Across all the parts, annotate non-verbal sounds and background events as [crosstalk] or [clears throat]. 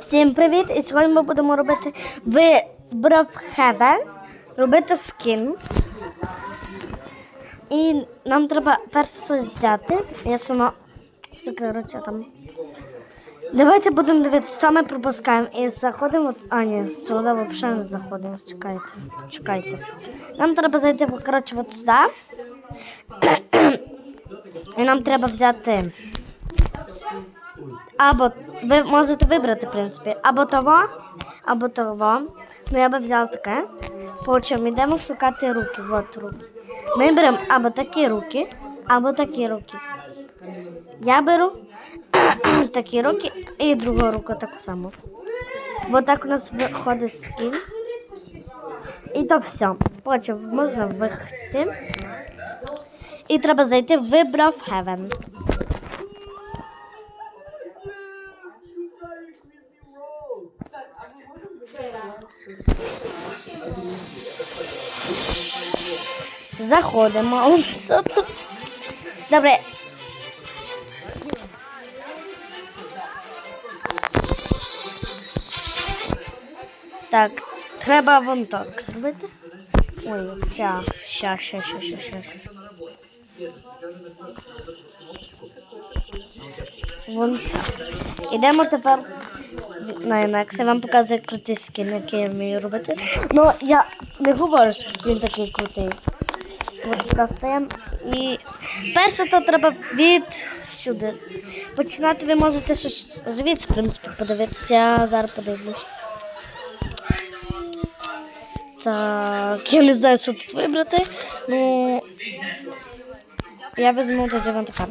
Всім привіт! І сьогодні ми будемо робити в Heaven робити скін. І нам треба перше щось взяти. Я сама все коротше там. Давайте будемо дивитися, що ми пропускаємо. І заходимо. А, ні, сюди взагалі не заходимо. Чекайте. Чекайте. Нам треба зайти коротше, от сюди. [clears throat] І нам треба взяти. Або ви можете вибрати, в принципі, або того, або того. Ну я би взяла таке. Потім йдемо шукати руки. От руки. Ми беремо або такі руки, або такі руки. Я беру [clears throat] такі руки і другу руку таку саму. Ось так у нас виходить скін. І то все. Потім можна виходити. І треба зайти в Вибрав Heaven. Заходимо. Добре. Так, треба вон так зробити. Ой, ща, ща, ща, ща, ща, ща. Вон так. Ідемо тепер на інакше. Я вам показую крутий скін, який я вмію робити. Ну, я не говорю, що він такий крутий. От. І перше, то треба від сюди. Починати ви можете щось звідси, в принципі, подивитися. Я зараз подивлюсь. Так, я не знаю, що тут вибрати. Ну, я візьму тоді вон така.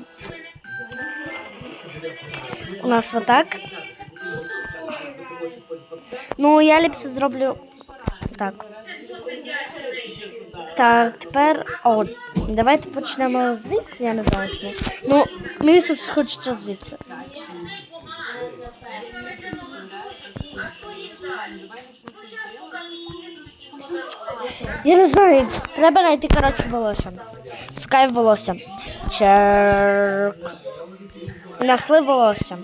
У нас вот так. Ну, я ліпше зроблю так. Так, тепер. О, давайте почнемо звідси, я не знаю чому. Ну, мені хочеться звідси. Я не знаю, треба знайти, коротше, волосся. Скай волосся. Черк. Несли волосся.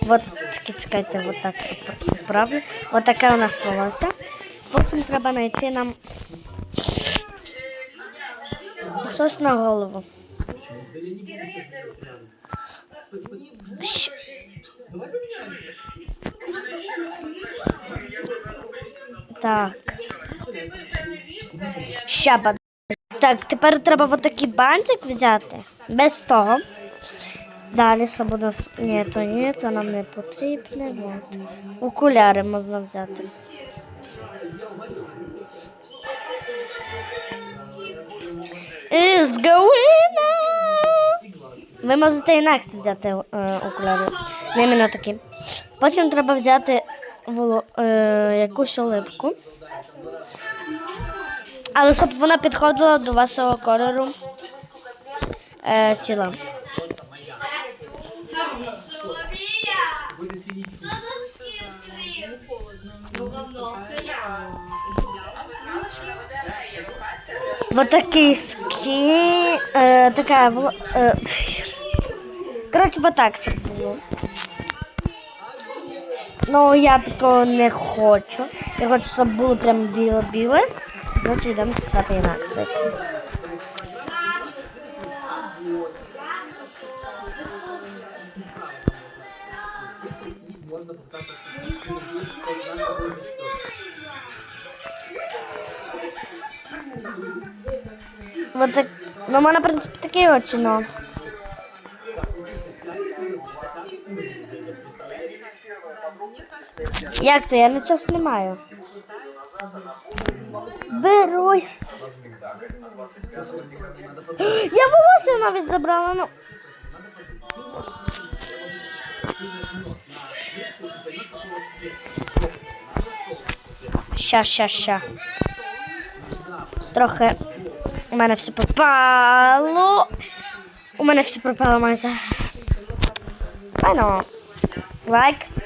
Вот, чекайте, вот так правильно. Вот таке у нас волосся. Потім треба знайти нам щось на голову. Так. Щаба. Так, тепер треба от такий бантик взяти. Без того. Далі що буде. Ні, то ні, то нам не потрібне. От. Окуляри можна взяти. Is going on. Ви можете інакше взяти е, окуляри. Не іменно такі. Потім треба взяти воло, е, якусь оливку. Але щоб вона підходила до вашого кольору е, тіла. Вот такий скін. Е, така. вол- Е, коротше, вот так щоб було. Ну, я такого не хочу. Я хочу, щоб було прям біле-біле. Значить, йдемо шукати інакше якось. Вот так. Ну, у мене, в принципі, такі очі, ну. Як то? Я нічого знімаю. Берусь. [gasps] Я волосся навіть забрала, ну. Ща, ща, ща. Трохи у мене все пропало. У мене все пропало майже. Файно. Лайк. на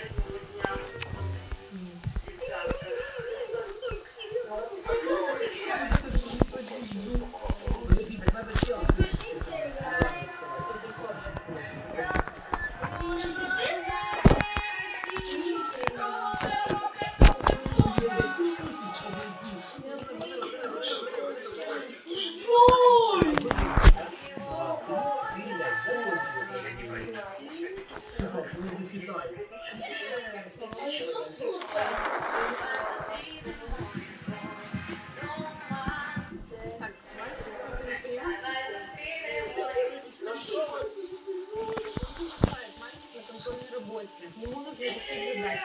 работе. Ему нужно решить задачу.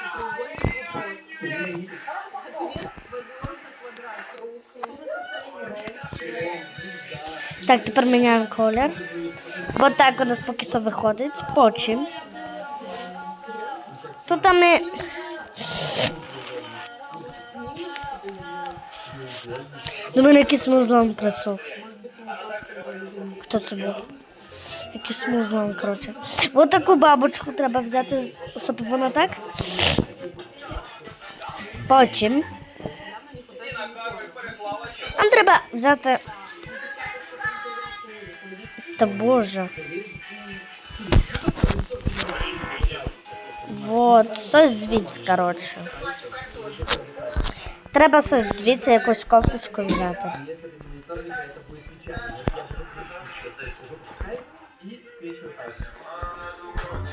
Треугольник вопрос. Ответ возведен квадрат. Круг. Так, тепер міняємо колір. Бо так у нас поки що виходить. Потім. Тут ми. До мене якийсь музлом прийшов. Хто це був? Якийсь музлом, коротше. Ось таку бабочку треба взяти, щоб вона так. Потім. Нам треба взяти. Та боже. Вот, щось звідси, коротше. Треба щось звідси якусь кофточку взяти Если это не вторник, это будет печально. Вот я буду крестить сейчас. Жопу пускай и скрещивай пальцы.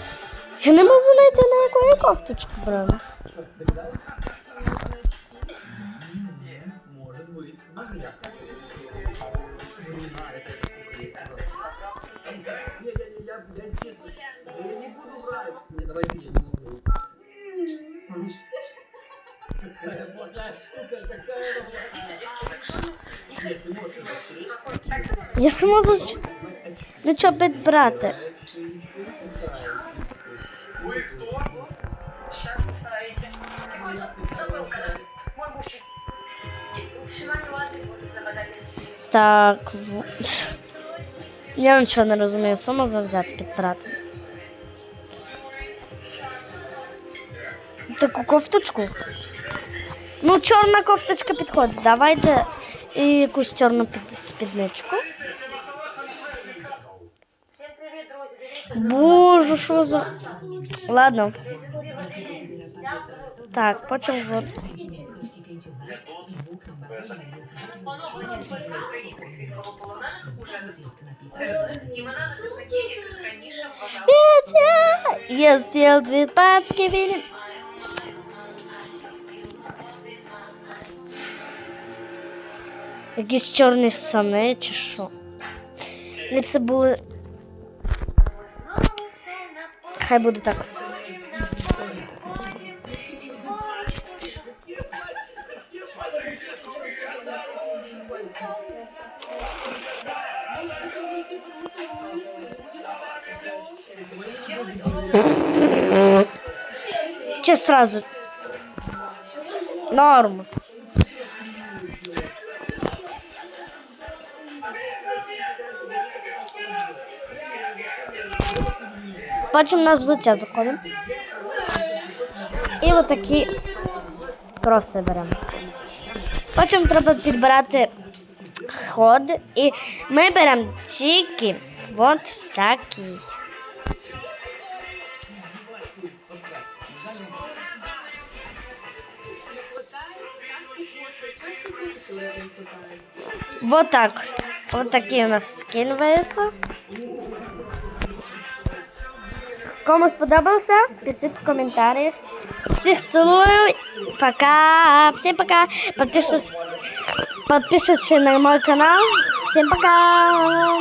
Я не можу знайти на яку кофточку брати. Что, догадались? Не, может быть. Можно я? А, это эта штука есть, пожалуйста. Не, я, я, я, я честно. Я не буду врать. Не, давай ты, я не могу. Какая божья штука, какая она была. Нет, ты можешь её Я не можу ч- нічого підбрати. Вы кто? Сейчас узнаете. Какой забыл когда мой мужчина. Тишина не ладный после загадательных Так. в- Я нічого не розумію, що можна взяти підбрати. Таку кофточку. Ну, чорна кофточка підходить. Давайте і якусь чорну під, спідничку. Всем привет, друзья. Боже, що за. Ладно. Так, потім вот. українських військовополонених уже доступно. І Якісь чорні сани чи що. Ліпше були. Хай буде так. Че сразу? Норм. Потім на взуття заходимо. І отакі кроси беремо. Потім треба підбирати ход. І ми беремо тільки от такі. Вот так. Вот такий у нас скін вийшов. Кому сподобався, пишіть в коментарях. Всіх цілую. Пока. Всім пока. Подписуйтесь, подписуйтесь на мой канал. Всім пока.